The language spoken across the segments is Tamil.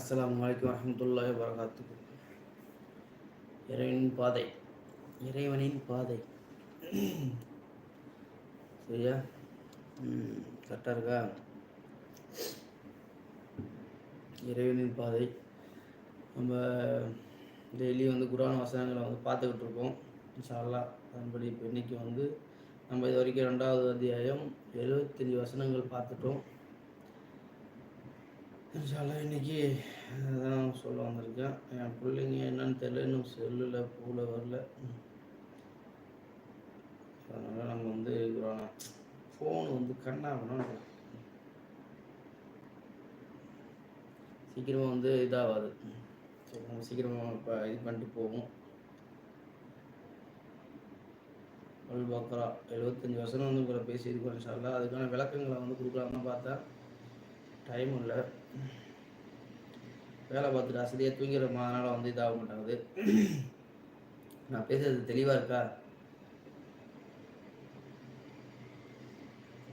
அஸ்லாம் வலைக்கம் வரஹ்மத்துல்லாஹி வரகாத்து இறைவனின் பாதை. இறைவனின் பாதை. சரியா? கரெக்டாக இருக்கா? இறைவனின் பாதை. நம்ம டெய்லி வந்து குரான் வசனங்களை வந்து பார்த்துக்கிட்டு இருக்கோம். இன்ஷா அதன்படி இப்போ இன்றைக்கி வந்து நம்ம இது வரைக்கும் ரெண்டாவது அத்தியாயம் எழுபத்தஞ்சி வசனங்கள் பார்த்துட்டோம். இன்ஷால்லா இன்றைக்கி அதான் சொல்ல வந்திருக்கேன். என் பிள்ளைங்க என்னன்னு தெரியல இன்னும் செல்லில் பூவில் வரல. அதனால் நம்ம வந்து ஃபோன் வந்து கண்ணாகணும் சீக்கிரமாக வந்து இதாகாது. நம்ம சீக்கிரமாக இப்போ இது பண்ணிட்டு போவோம். அல் பக்ரா எழுபத்தஞ்சி வருஷம் வந்து உங்களை பேசியிருக்கோம் இன்ஷால்லா அதுக்கான விளக்கங்களை வந்து கொடுக்கலாம்னு பார்த்தா டைம் இல்லை. வேலை பார்த்துட்டு அசதியாக தூங்கிடுறோமா? அதனால் வந்து இதாக மாட்டாங்குது நான் பேசுறது தெளிவாக இருக்கா?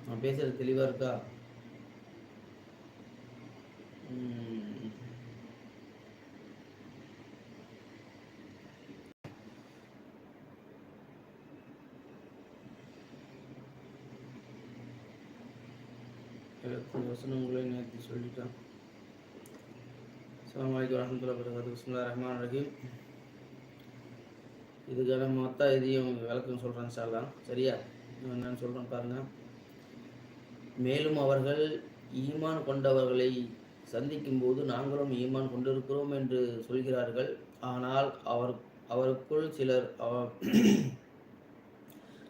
நான் பேசுறது தெளிவாக இருக்கா? ம். உங்களை நேற்று சொல்லிட்டான். அஸ்ஸலாமு அலைக்கும் வரஹ்மத்துல்லாஹி வபரகாத்துஹு பிஸ்மில்லாஹிர் ரஹ்மானிர் ரஹீம் இதுக்கான மொத்த இதையும் விளக்கம் சொல்கிறேன் சார்லாம் சரியா? நான் என்னன்னு சொல்கிறேன் பாருங்க. மேலும் அவர்கள் ஈமான் கொண்டவர்களை சந்திக்கும் போது நாங்களும் ஈமான் கொண்டிருக்கிறோம் என்று சொல்கிறார்கள். ஆனால் அவர் அவருக்குள் சிலர் அவ-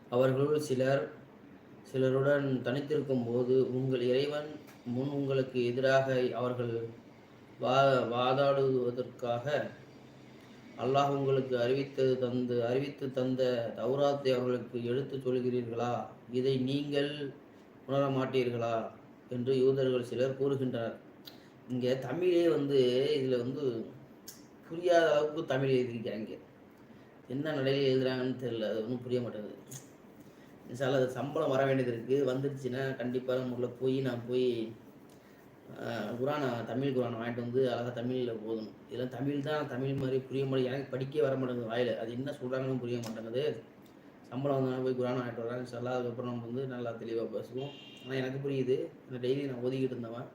அவர்களுள் சிலர் சிலருடன் தனித்திருக்கும் போது உங்கள் இறைவன் முன் உங்களுக்கு எதிராக அவர்கள் வா வாதாடுவதற்காக அல்லாஹ் உங்களுக்கு அறிவித்தது தந்து அறிவித்து தந்த தௌராத்தை அவர்களுக்கு எடுத்துச் சொல்கிறீர்களா? இதை நீங்கள் உணர மாட்டீர்களா? என்று யூதர்கள் சிலர் கூறுகின்றனர். இங்கே தமிழே வந்து இதில் வந்து புரியாத அளவுக்கு தமிழ் எழுதியிருக்காங்க என்ன நிலையில் எழுதுறாங்கன்னு தெரியல அது ஒன்றும் புரிய மாட்டேங்குது. இன்ஷால்லா அது சம்பளம் வர வேண்டியது இருக்குது வந்துருச்சுன்னா கண்டிப்பாக நம்மள போய் நான் போய் குரானை தமிழ் குரானை வாங்கிட்டு வந்து அழகாக தமிழில் போதணும் இதெல்லாம் தமிழ் தான் தமிழ் மாதிரி புரிய மாட்டேங்குது. எனக்கு படிக்கவே வர மாட்டேங்குது வாயில். அது என்ன சொல்கிறாங்கன்னு புரிய மாட்டேங்குது. சம்பளம் வந்தாலும் போய் குரானை வாங்கிட்டு வராங்க சல்லா அதுக்கப்புறம் நம்ம வந்து நல்லா தெளிவாக பேசுவோம். ஆனால் எனக்கு புரியுது. நான் டெய்லி நான் ஓதிக்கிட்டு இருந்தவன்.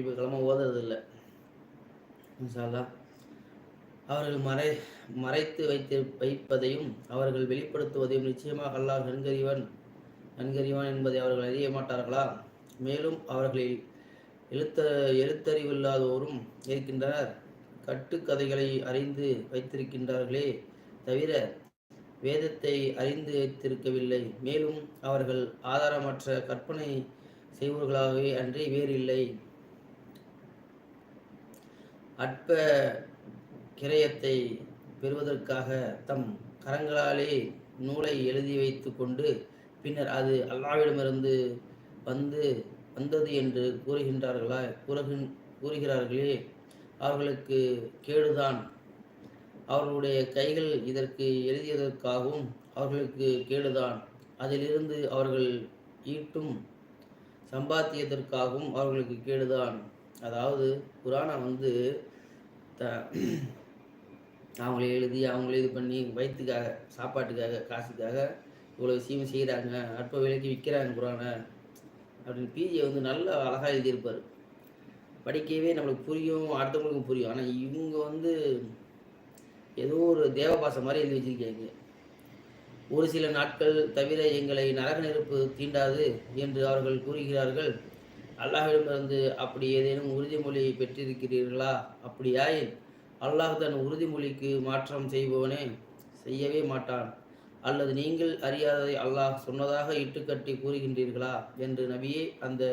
இப்போ கிளம்ப ஓதுறது இல்லை இன்ஷால்லா அவர்கள் மறை மறைத்து வைத்து வைப்பதையும் அவர்கள் வெளிப்படுத்துவதையும் நிச்சயமாக அல்லாஹ் நன்கறிவன். நன்கறிவான் என்பதை அவர்கள் அறிய மாட்டார்களா? மேலும் அவர்களில் எழுத்த எழுத்தறிவில்லாதோரும் இருக்கின்றனர். கட்டுக்கதைகளை அறிந்து வைத்திருக்கின்றார்களே தவிர வேதத்தை அறிந்து வைத்திருக்கவில்லை. மேலும் அவர்கள் ஆதாரமற்ற கற்பனை செய்வர்களாகவே அன்றி வேறில்லை அற்ப கிரயத்தை பெறுவதற்காக தம் கரங்களாலே நூலை எழுதி வைத்து கொண்டு பின்னர் அது அல்லாவிடமிருந்து வந்து வந்தது என்று கூறுகின்றார்களா? கூறுகின் கூறுகிறார்களே அவர்களுக்கு கேடுதான். அவர்களுடைய கைகள் இதற்கு எழுதியதற்காகவும் அவர்களுக்கு கேடுதான். அதிலிருந்து அவர்கள் ஈட்டும் சம்பாத்தியத்திற்காகவும் அவர்களுக்கு கேடுதான். அதாவது குரானை வந்து த அவங்களே எழுதி அவங்களே இது பண்ணி வயிற்றுக்காக சாப்பாட்டுக்காக காசுக்காக இவ்வளோ விஷயம் செய்கிறாங்க அற்ப விலைக்கு விற்கிறாங்க குரானை அப்படின்னு பிஜியை வந்து நல்லா அழகாக எழுதியிருப்பார். படிக்கவே நம்மளுக்கு புரியும் அடுத்தவங்களுக்கும் புரியும். ஆனால் இவங்க வந்து ஏதோ ஒரு தேவபாசம் மாதிரி எழுதி வச்சிருக்காங்க. ஒரு சில நாட்கள் தவிர எங்களை நரக நெருப்பு தீண்டாது என்று அவர்கள் கூறுகிறார்கள். அல்லாஹிடமிருந்து அப்படி ஏதேனும் உறுதிமொழியை பெற்றிருக்கிறீர்களா? அப்படியாயின் அல்லாஹ் தன் உறுதிமொழிக்கு மாற்றம் செய்பவனே செய்யவே மாட்டான். அல்லது நீங்கள் அறியாததை அல்லாஹ் சொன்னதாக இட்டுக்கட்டி கூறுகின்றீர்களா? என்று நபியே அந்த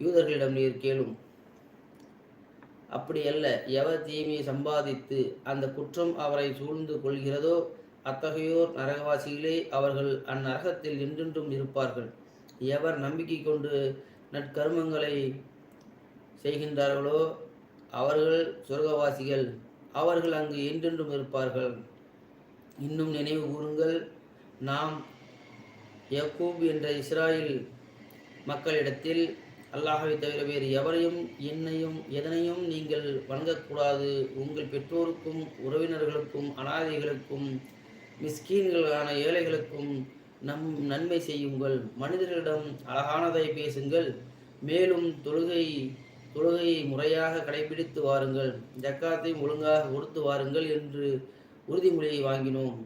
யூதர்களிடம் நீர் கேளும். அப்படி அல்ல எவர் தீமையை சம்பாதித்து அந்த குற்றம் அவரை சூழ்ந்து கொள்கிறதோ அத்தகையோர் நரகவாசிகளே அவர்கள் அந்நரகத்தில் என்றென்றும் இருப்பார்கள். எவர் நம்பிக்கை கொண்டு நற்கர்மங்களை செய்கின்றார்களோ அவர்கள் சொர்க்கவாசிகள் அவர்கள் அங்கு என்றென்றும் இருப்பார்கள். இன்னும் நினைவு கூறுங்கள். நாம் யக்கூப் என்ற இஸ்ராயில் மக்களிடத்தில் அல்லாஹாவை தவிர வேறு எவரையும் என்னையும் எதனையும் நீங்கள் வணங்கக்கூடாது. உங்கள் பெற்றோருக்கும் உறவினர்களுக்கும் அனாதைகளுக்கும் மிஸ்கீன்களான ஏழைகளுக்கும் நம் நன்மை செய்யுங்கள். மனிதர்களிடம் அழகானதை பேசுங்கள். மேலும் தொழுகை தொழுகையை முறையாக கடைபிடித்து வாருங்கள். ஜக்காத்தையும் ஒழுங்காக கொடுத்து வாருங்கள் என்று உறுதிமொழியை வாங்கினோம்.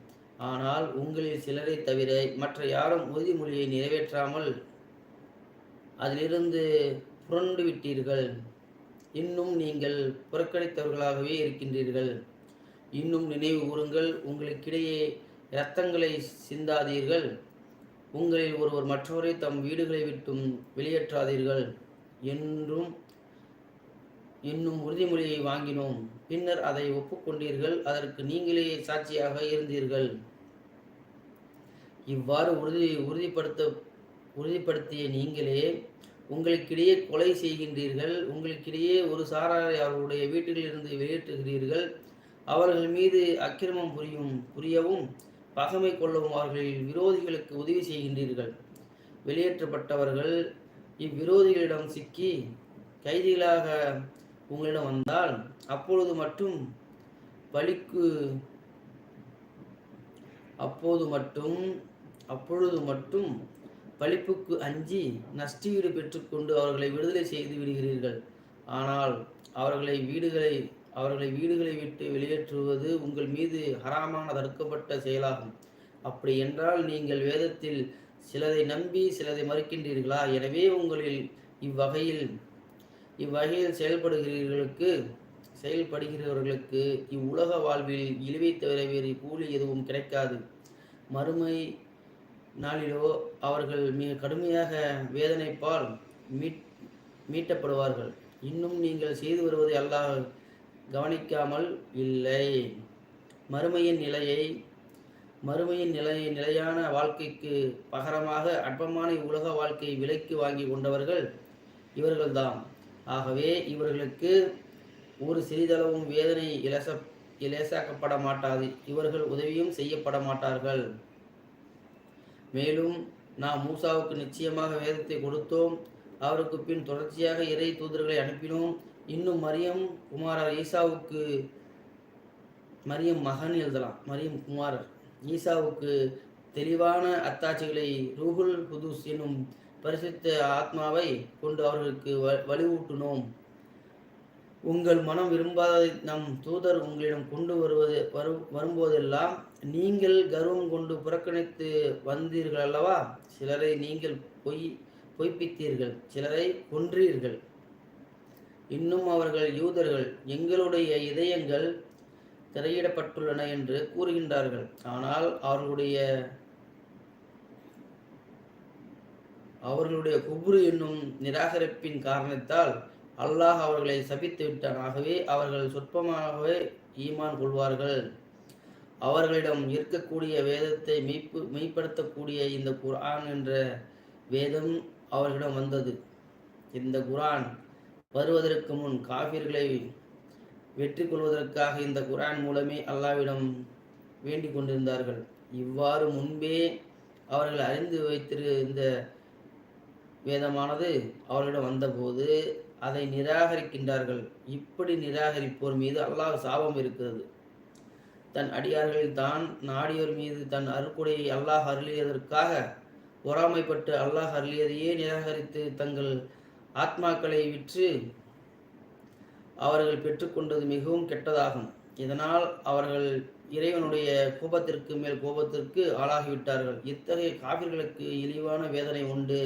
ஆனால் உங்களில் சிலரை தவிர மற்ற யாரும் உறுதிமொழியை நிறைவேற்றாமல் அதிலிருந்து புரண்டு விட்டீர்கள் இன்னும் நீங்கள் புறக்கணித்தவர்களாகவே இருக்கின்றீர்கள். இன்னும் நினைவு கூறுங்கள் உங்களுக்கிடையே இரத்தங்களை சிந்தாதீர்கள். உங்களில் ஒருவர் மற்றவரை தம் வீடுகளை விட்டும் வெளியேற்றாதீர்கள். என்றும் என்னும் உறுதிமொழியை வாங்கினோம். பின்னர் அதை ஒப்புக்கொண்டீர்கள். அதற்கு நீங்களே சாட்சியாக இருந்தீர்கள். இவ்வாறு உறுதி உறுதிப்படுத்த உறுதிப்படுத்திய நீங்களே உங்களுக்கிடையே கொலை செய்கின்றீர்கள். உங்களுக்கிடையே ஒரு சாராரை அவர்களுடைய வீட்டிலிருந்து வெளியேற்றுகிறீர்கள். அவர்கள் மீது அக்கிரமம் புரியும் புரியவும் பகமை கொள்ளவும் அவர்களில் விரோதிகளுக்கு உதவி செய்கின்றீர்கள். வெளியேற்றப்பட்டவர்கள் இவ்விரோதிகளிடம் சிக்கி கைதிகளாக உங்களிடம் வந்தால் அப்பொழுது மட்டும் பலிக்கு அப்போது மட்டும் அப்பொழுது மட்டும் பழிப்புக்கு அஞ்சி நஷ்டீடு பெற்றுக்கொண்டு அவர்களை விடுதலை செய்து விடுகிறீர்கள். ஆனால் அவர்களை வீடுகளை அவர்களை வீடுகளை விட்டு வெளியேற்றுவது உங்கள் மீது ஹராமான தடுக்கப்பட்ட செயலாகும். அப்படி என்றால் நீங்கள் வேதத்தில் சிலதை நம்பி சிலதை மறுக்கின்றீர்களா? எனவே உங்களில் இவ்வகையில் இவ்வகையில் செயல்படுகிறீர்களுக்கு செயல்படுகிறவர்களுக்கு இவ்வுலக வாழ்வில் இழிவை தவிர வேறு கூலி எதுவும் கிடைக்காது. மறுமை நாளிலோ அவர்கள் மிக கடுமையாக வேதனைப்பால் மீட் மீட்டப்படுவார்கள். இன்னும் நீங்கள் செய்து வருவதை அல்லாஹ் கவனிக்காமல் இல்லை. மறுமையின் நிலையை மறுமையின் நிலையை நிலையான வாழ்க்கைக்கு பகரமாக அற்பமான உலக வாழ்க்கையை விலைக்கு வாங்கி கொண்டவர்கள் இவர்கள்தான். ஆகவே இவர்களுக்கு ஒரு சிறிதளவும் வேதனை இலச இலேசாக்கப்பட மாட்டாது. இவர்கள் உதவியும் செய்யப்பட மாட்டார்கள். மேலும் நாம் மூசாவுக்கு நிச்சயமாக வேதத்தை கொடுத்தோம். அவருக்கு பின் தொடர்ச்சியாக இறை தூதர்களை அனுப்பினோம். இன்னும் மரியம் குமாரர் ஈசாவுக்கு மரியம் மகன் எழுதலாம். மரியம் குமாரர். ஈசாவுக்கு தெளிவான அத்தாட்சிகளை ரூகுல் புதுஸ் என்னும் பரிசுத்த ஆத்மாவை கொண்டு அவர்களுக்கு வலிவூட்டினோம் உங்கள் மனம் விரும்பாததை நம் தூதர் உங்களிடம் கொண்டு வருவது வரும் வரும்போதெல்லாம் நீங்கள் கர்வம் கொண்டு புறக்கணித்து வந்தீர்கள் அல்லவா? சிலரை நீங்கள் பொய் பொய்ப்பித்தீர்கள் சிலரை கொன்றீர்கள். இன்னும் அவர்கள் யூதர்கள் எங்களுடைய இதயங்கள் திரையிடப்பட்டுள்ளன என்று கூறுகின்றார்கள். ஆனால் அவர்களுடைய அவர்களுடைய குபுரு என்னும் நிராகரிப்பின் காரணத்தால் அல்லாஹ் அவர்களை சபித்து விட்டான். ஆகவே அவர்கள் சொற்பமாகவே ஈமான் கொள்வார்கள். அவர்களிடம் இருக்கக்கூடிய வேதத்தை மெய்ப்பு மெய்ப்படுத்தக்கூடிய இந்த குரான் என்ற வேதம் அவர்களிடம் வந்தது. இந்த குரான் வருவதற்கு முன் காபிர்களை வெற்றி கொள்வதற்காக இந்த குரான் மூலமே அல்லாவிடம் வேண்டிக் கொண்டிருந்தார்கள். இவ்வாறு முன்பே அவர்கள் அறிந்து வைத்திருந்த வேதமானது அவர்களிடம் வந்தபோது அதை நிராகரிக்கின்றார்கள். இப்படி நிராகரிப்போர் மீது அல்லாஹ் சாபம் இருக்கிறது. தன் அடியார்களில் தான் நாடியோர் மீது தன் அருக்குடையை அல்லாஹ் அருளியதற்காக பொறாமைப்பட்டு அல்லாஹ் அருளியதையே நிராகரித்து தங்கள் ஆத்மாக்களை விற்று அவர்கள் பெற்றுக்கொண்டது மிகவும் கெட்டதாகும். இதனால் அவர்கள் இறைவனுடைய கோபத்திற்கு மேல் கோபத்திற்கு ஆளாகிவிட்டார்கள். இத்தகைய காவிர்களுக்கு இழிவான வேதனை உண்டு.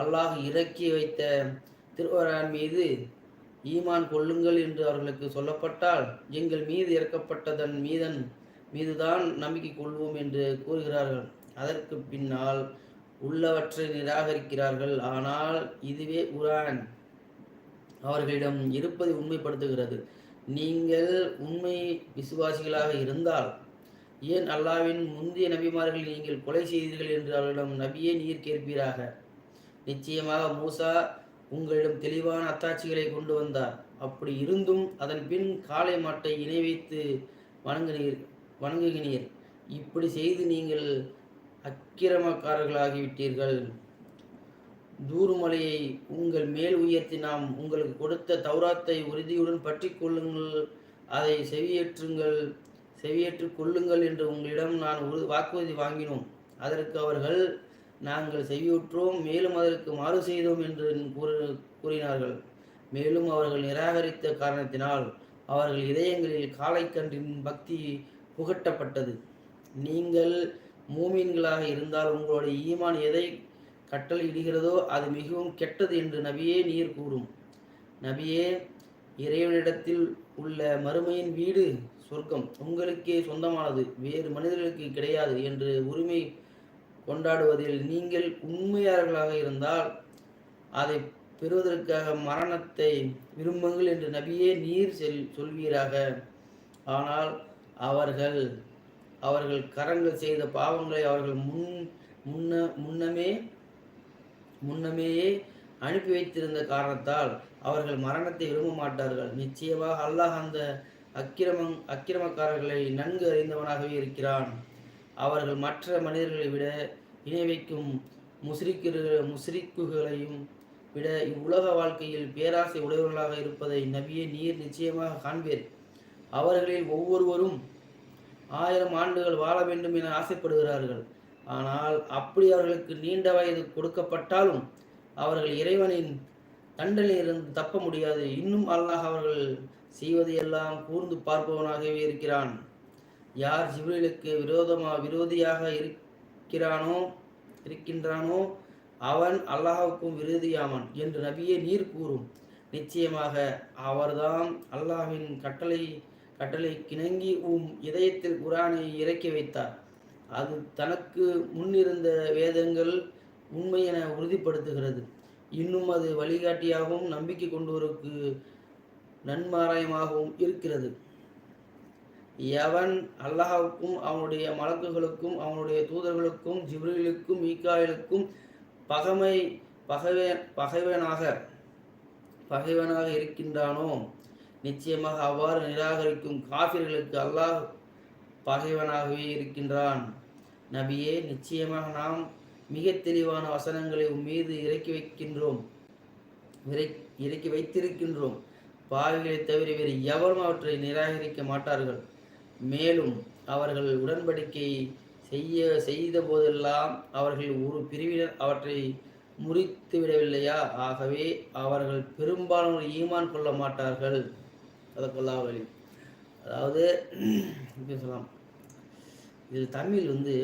அல்லாஹ் இறக்கி வைத்த திருவரான் மீது ஈமான் கொள்ளுங்கள் என்று அவர்களுக்கு சொல்லப்பட்டால் எங்கள் மீது இறக்கப்பட்டதன் மீதன் மீதுதான் நம்பிக்கை கொள்வோம் என்று கூறுகிறார்கள். அதற்கு பின்னால் உள்ளவற்றை நிராகரிக்கிறார்கள். ஆனால் இதுவே குரான் அவர்களிடம் இருப்பதை உண்மைப்படுத்துகிறது. நீங்கள் உண்மை விசுவாசிகளாக இருந்தால் ஏன் அல்லாவின் முந்தைய நபிமார்கள் நீங்கள் கொலை செய்தீர்கள் என்று அவர்களிடம் நபியே நீர் கேட்பீராக? நிச்சயமாக மூசா உங்களிடம் தெளிவான அத்தாட்சிகளை கொண்டு வந்தார். அப்படி இருந்தும் அதன் பின் காளை மாட்டை இணை வைத்து வணங்குனீர் வணங்குகினீர் இப்படி செய்து நீங்கள் அக்கிரமக்காரர்களாகிவிட்டீர்கள். தூருமலையை உங்கள் மேல் உயர்த்தி நாம் உங்களுக்கு கொடுத்த தௌராத்தை உறுதியுடன் பற்றி கொள்ளுங்கள். அதை செவியேற்றுங்கள் செவியேற்றுக் கொள்ளுங்கள் என்று உங்களிடம் நான் ஒரு வாக்குறுதி வாங்கினோம். அதற்கு அவர்கள் நாங்கள் செவியுற்றோம் மேலும் அதற்கு மாறு செய்தோம் என்று கூறு கூறினார்கள். மேலும் அவர்கள் நிராகரித்த காரணத்தினால் அவர்கள் இதயங்களில் காளைக்கன்றின் பக்தி புகட்டப்பட்டது. நீங்கள் மூமீன்களாக இருந்தால் உங்களுடைய ஈமான் எதை கட்டளையிடுகிறதோ அது மிகவும் கெட்டது என்று நபியே நீர் கூறும். நபியே இறைவனிடத்தில் உள்ள மறுமையின் வீடு சொர்க்கம். உங்களுக்கே சொந்தமானது வேறு மனிதர்களுக்கு கிடையாது என்று உரிமை கொண்டாடுவதில் நீங்கள் உண்மையாளர்களாக இருந்தால் அதை பெறுவதற்காக மரணத்தை விரும்புங்கள் என்று நபியே நீர் செல் சொல்வீராக. ஆனால் அவர்கள் அவர்கள் கரங்கள் செய்த பாவங்களை அவர்கள் முன் முன்ன முன்னமே முன்னமேயே அனுப்பி வைத்திருந்த காரணத்தால் அவர்கள் மரணத்தை விரும்ப மாட்டார்கள். நிச்சயமாக அல்லாஹ் அந்த அக்கிரமம் அக்கிரமக்காரர்களை நன்கு அறிந்தவனாகவே இருக்கிறான். அவர்கள் மற்ற மனிதர்களை விட இணை வைக்கும் முஸ்ரிக்கு முஸ்ரிக்குகளையும் விட இவ்வுலக வாழ்க்கையில் பேராசை உடையவர்களாக இருப்பதை நபியே நீர் நிச்சயமாக காண்பீர். அவர்களில் ஒவ்வொருவரும் ஆயிரம் ஆண்டுகள் வாழ வேண்டும் என ஆசைப்படுகிறார்கள். ஆனால் அப்படி அவர்களுக்கு நீண்ட வயது கொடுக்கப்பட்டாலும் அவர்கள் இறைவனின் தண்டனையிலிருந்து தப்ப முடியாது. இன்னும் அல்லாஹ் அவர்கள் செய்வதையெல்லாம் கூர்ந்து பார்ப்பவனாகவே இருக்கிறான். யார் ஜிப்ரீலுக்கு விரோதமா விரோதியாக இருக்கிறானோ இருக்கின்றானோ அவன் அல்லாஹுக்கும் விரோதியாமன் என்று நபியே நீர் கூறும். நிச்சயமாக அவர்தான் அல்லாஹின் கட்டளை கட்டளை கிணங்கி உம் இதயத்தில் குரானை இறக்கி வைத்தார். அது தனக்கு முன்னிருந்த வேதங்கள் உண்மை என உறுதிப்படுத்துகிறது. இன்னும் அது வழிகாட்டியாகவும் நம்பிக்கை கொண்டோருக்கு நன்மாராயமாகவும் இருக்கிறது. எவன் அல்லாஹுக்கும் அவனுடைய மலக்குகளுக்கும் அவனுடைய தூதர்களுக்கும் ஜிப்ரிலுக்கும் ஈக்காயிலுக்கும் பகமை பகவே பகைவனாக பகைவனாக இருக்கின்றானோ? நிச்சயமாக அவ்வாறு நிராகரிக்கும் காபிர்களுக்கு அல்லாஹ் பகைவனாகவே இருக்கின்றான். நபியே நிச்சயமாக நாம் மிக தெளிவான வசனங்களை உன் மீது இறக்கி வைக்கின்றோம். இறக்கி வைத்திருக்கின்றோம். பாவிகளை தவிர வேறு எவரும் அவற்றை நிராகரிக்க மாட்டார்கள். மேலும் அவர்கள் உடன்படிக்கை செய்ய செய்த போதெல்லாம் அவர்கள் ஒரு பிரிவினர் அவற்றை முறித்து விடவில்லையா ஆகவே அவர்கள் பெரும்பாலும் ஈமான் கொள்ள மாட்டார்கள். அதற்கொல்லா வழி அதாவது எப்படி சொல்லலாம் இது தமிழ் வந்து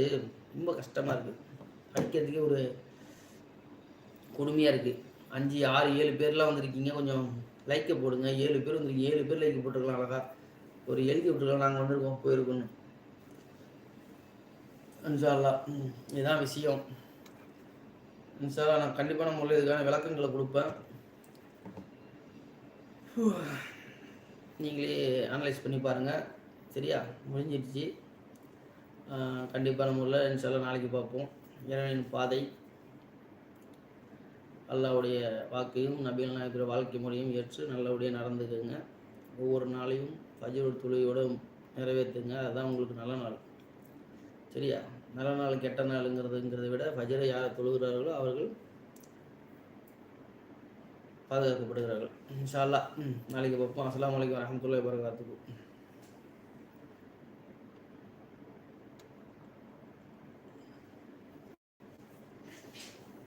ரொம்ப கஷ்டமாக இருக்குது படிக்கிறதுக்கே ஒரு கொடுமையாக இருக்குது அஞ்சு ஆறு ஏழு பேர்லாம் வந்திருக்கீங்க. கொஞ்சம் லைக்கை போடுங்க. ஏழு பேர் வந்துருக்கீங்க. ஏழு பேர் லைக் போட்டுருக்கலாம் அழகாக ஒரு எழுதி விட்டுருக்கலாம் நாங்கள் வந்திருக்கோம் போயிருக்கோன்னு. இன்ஷால்லா இதுதான் விஷயம். இன்ஷால்லா நான் கண்டிப்பான முறையில் இதுக்கான விளக்கங்களை கொடுப்பேன். நீங்களே அனலைஸ் பண்ணி பாருங்கள் சரியா? முடிஞ்சிடுச்சு. கண்டிப்பான முறையில் இன்ஷால்லா நாளைக்கு பார்ப்போம். இறைவனின் பாதை அல்லாவுடைய வாக்கையும் நபிகள் நாயக்கிற வாழ்க்கை முறையும் ஏற்று நல்லபடியாக நடந்துக்குங்க. ஒவ்வொரு நாளையும் பஜ்ரோட துளியோடு நிறைவேற்றுங்க. அதுதான் உங்களுக்கு நல்ல நாள். சரியா? நல்ல நாள் கெட்ட நாளுங்கிறதுங்கிறத விட ஃபஜரை யார் தொழுகிறார்களோ அவர்கள் பாதுகாக்கப்படுகிறார்கள். இன்ஷால்லா நாளைக்கு பார்ப்போம். அஸ்லாம் வலைக்கம் வரமத்துல்லாய் வரகாத்துக்கு